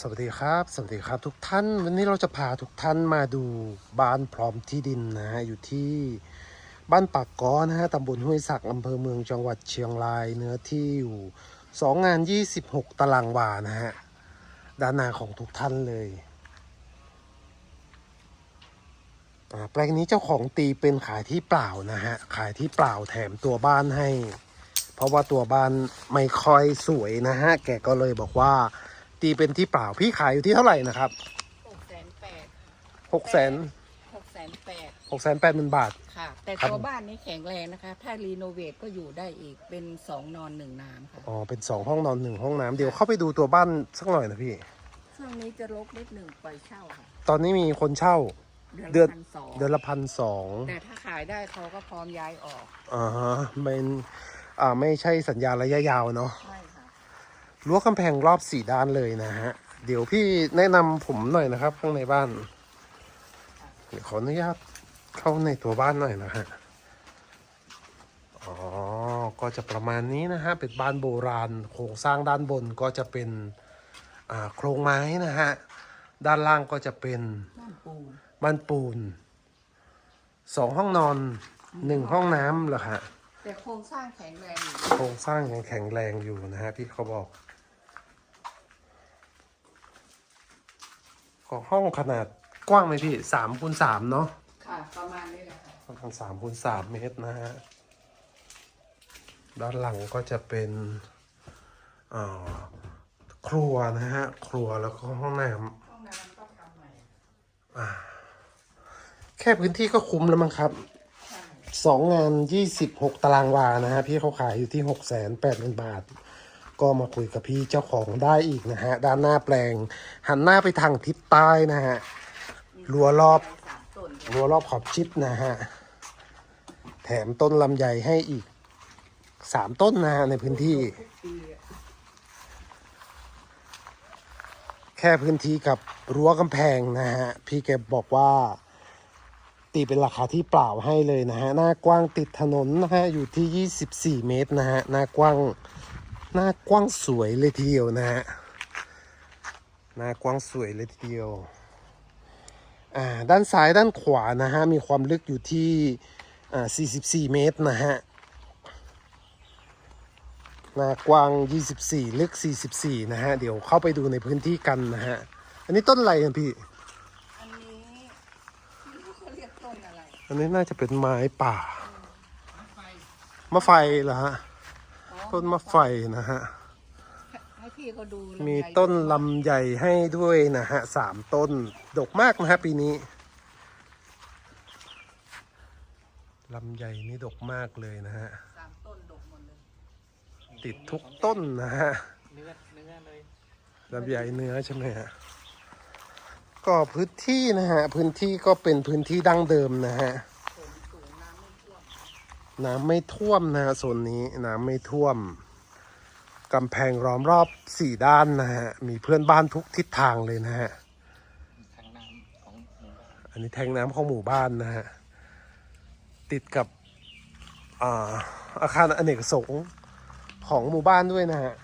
สวัสดีครับ สวัสดีครับทุกท่าน วันนี้เราจะพาทุกท่านมาดูบ้านพร้อมที่ดินนะฮะอยู่ที่บ้านปากกอนะฮะตำบลห้วยสักอำเภอเมืองจังหวัดเชียงราย เนื้อที่อยู่2งาน26ตารางวานะฮะด้านหน้าของทุกท่านเลยอ่าแปลงนี้เจ้าของตีเป็นขายที่เปล่านะฮะขายที่เปล่าแถมตัวบ้านให้ เพราะว่าตัวบ้านไม่ค่อยสวยนะฮะแกก็เลยบอกว่า ตีเป็นที่เปล่าพี่ขายอยู่ที่เท่าไหร่นะครับหกแสนแปดหกแสนหกแสนแปดหกแสนแปดหมื่นบาท ค่ะ แต่ครับตัวบ้านนี้แข็งแรงนะคะ ถ้ารีโนเวทก็อยู่ได้อีกเป็นสองนอนหนึ่งน้ำค่ะอ๋อเป็นสองห้องนอนหนึ่งห้องน้ำเดี๋ยวเข้าไปดูตัวบ้านสักหน่อยนะพี่ ช่วงนี้จะลกนิดหนึ่งปล่อยเช่าค่ะ ตอนนี้มีคนเช่าเดือนเดือนละพันสองเดือนละพันสองแต่ถ้าขายได้เขาก็พร้อมย้ายออกอ่าฮะเป็นอ่าไม่ใช่สัญญาระยะยาวเนาะไม่ค่ะ รั้วกำแพงรอบสี่ด้านเลยนะฮะ เดี๋ยวพี่แนะนำผมหน่อยนะครับ ข้างในบ้าน เดี๋ยวขออนุญาตเข้าในตัวบ้านหน่อยนะฮะ อ๋อ ก็จะประมาณนี้นะฮะ เป็นบ้านโบราณ โครงสร้างด้านบนก็จะเป็นอ่าโครงไม้นะฮะ ด้านล่างก็จะเป็นบ้านปูนบ้านปูนสองห้องนอนหนึ่งห้องน้ำเหรอฮะแต่โครงสร้างแข็งแรงอยู่โครงสร้างยังแข็งแรงอยู่นะฮะพี่เขาบอก ก็ห้องขนาดกว้างไหมพี่สามคูณสามเนาะค่ะประมาณนี้แหละค่ะประมาณสามคูณสามเมตรนะฮะด้านหลังก็จะเป็นอ่าครัวนะฮะ ครัวแล้วก็ห้องน้ห้องน้ำก็ทำใหม่ำแค่พื้นที่ก็คุ้มแล้วมั้งครับใช่สองงานยี่สิบหกตารางวานะฮะ พี่เขาขายอยู่ที่หกแสนแปดหมื่นบาท ก็มาคุยกับพี่เจ้าของได้อีกนะฮะ ด้านหน้าแปลง หันหน้าไปทางทิศใต้นะฮะรั้วรอบรั้วรอบขอบชิดนะฮะ แถมต้นลำไยให้อีกสามต้นนะฮะในพื้นที่ แค่พื้นที่กับรั้วกำแพงนะฮะ พี่แกบอกว่า ตีเป็นราคาที่เปล่าให้เลยนะฮะ หน้ากว้างติดถนนนะฮะ อยู่ที่ 24 เมตรนะฮะ หน้ากว้าง หน้ากว้างสวยเลยทีเดียวนะฮะหน้ากว้างสวยเลยทีเดียวอ่าด้านซ้ายด้านขวานะฮะมีความลึกอยู่ที่อ่า44 เมตรนะฮะหน้ากว้าง 24 ลึก 44 นะฮะ เดี๋ยวเข้าไปดูในพื้นที่กันนะฮะ อันนี้ต้นอะไรกันพี่ อันนี้ไม่รู้เขาเรียกต้นอะไร อันนี้น่าจะเป็นไม้ป่าไฟมะไฟเหรอฮะอ๋อ ต้นมะไฟนะฮะ ให้พี่เขาดูลำไยมีต้นลำไยให้ด้วยนะฮะสามต้น ดกมากนะฮะปีนี้ ลำไยนี่ดกมากเลยนะฮะ สามต้นดกหมดเลยติดทุกต้นนะฮะ เนื้อเนื้อเลยลำไยเนื้อใช่ไหมฮะ ก็พื้นที่นะฮะ พื้นที่ก็เป็นพื้นที่ดั้งเดิมนะฮะ ฝนสูงน้ำไม่ท่วม น้ำไม่ท่วมนะฮะโซนนี้น้ำไม่ท่วมกำแพงล้อมรอบสี่ด้านนะฮะมีเพื่อนบ้านทุกทิศทางเลยนะฮะทางน้ำของหมู่บ้านอันนี้แทงน้ำของหมู่บ้านนะฮะติดกับอ่าอาคารอเนกประสงค์ของหมู่บ้านด้วยนะฮะ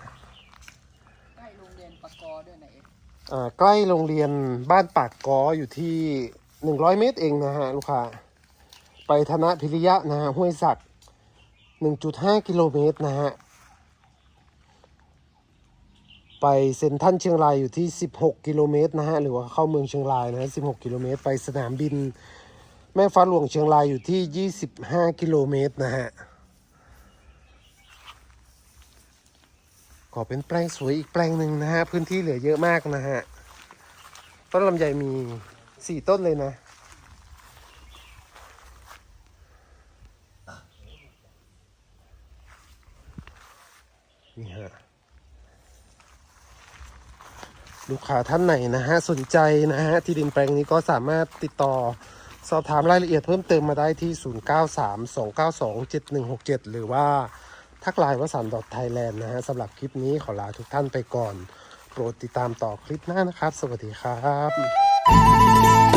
ใกล้โรงเรียนปะกอด้วยนะเอกอ่าใกล้โรงเรียนบ้านปากกออยู่ที่หนึ่งร้อยเมตรเองนะฮะลูกค้าไป ธนพิริยะนะฮะห้วยสักหนึ่งจุดห้ากิโลเมตรนะฮะ ไปเซ็นทรัลเชียงรายอยู่ที่ 16 กิโลเมตรนะฮะ หรือว่าเข้าเมืองเชียงรายนะฮะ16 กิโลเมตร ไปสนามบิน แม่ฟ้าหลวงเชียงรายอยู่ที่ 25 กิโลเมตรนะฮะก็เป็นแปลงสวยอีกแปลงหนึ่งนะฮะ พื้นที่เหลือเยอะมากนะฮะ ต้นลำไยมี 4 ต้นเลยนะ ลูกค้าท่านไหนนะฮะสนใจนะฮะที่ดินแปลงนี้ก็สามารถติดต่อสอบถามรายละเอียดเพิ่มเติมมาได้ที่ 0932927167 หรือว่าทักไลน์วสันต์ไทยแลนด์นะฮะสำหรับคลิปนี้ขอลาทุกท่านไปก่อน โปรดติดตามต่อคลิปหน้านะครับ สวัสดีครับ